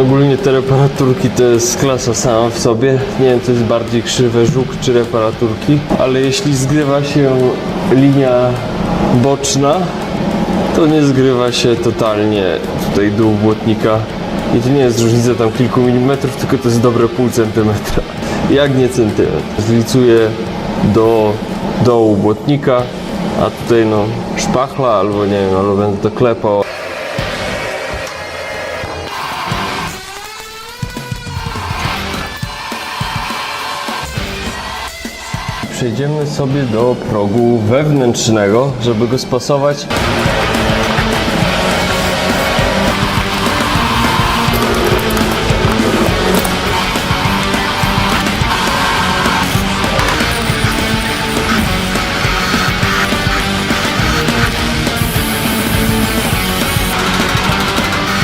Ogólnie te reparaturki to jest klasa sama w sobie. Nie wiem, to jest bardziej krzywe żuk czy reparaturki, ale jeśli zgrywa się linia boczna, to nie zgrywa się totalnie tutaj dół błotnika. I to nie jest różnica tam kilku milimetrów, tylko to jest dobre pół centymetra. Jak nie centymetr. Zlicuję do dołu błotnika, a tutaj no szpachla albo nie wiem, albo będę to klepał. Przejdziemy sobie do progu wewnętrznego, żeby go spasować